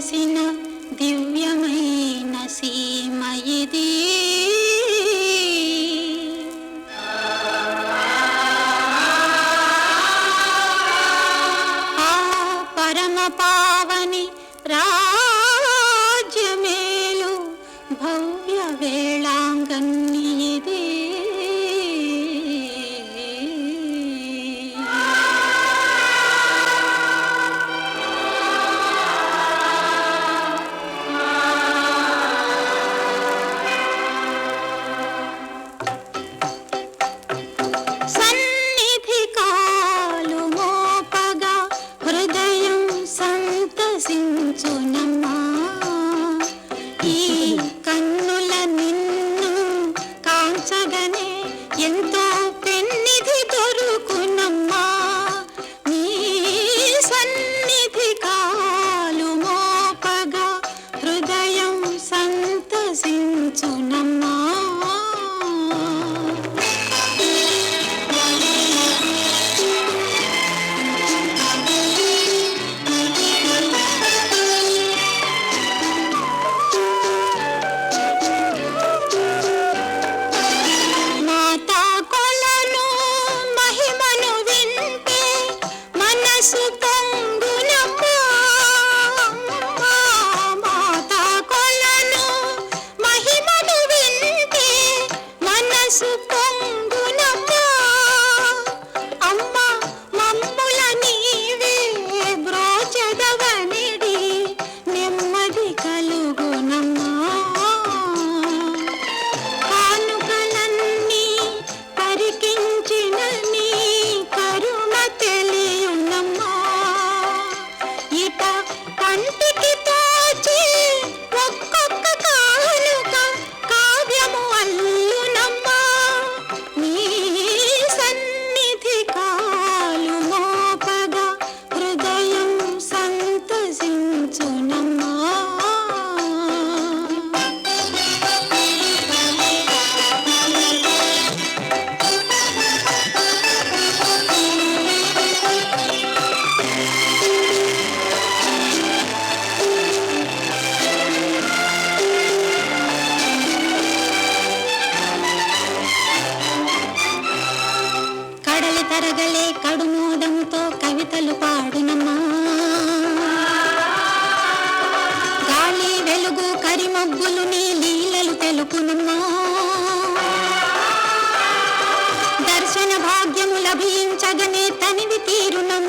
వెలసిన దివ్యమైన సీమ ఇది. ఆ పరమ పావని రా ఈ కన్నుల నిన్ను కాంచగనే ఎంతో మబ్బులు నీ లీలలు తెలుపునున్నా దర్శన భాగ్యము లభించగనే తనివి తీరునం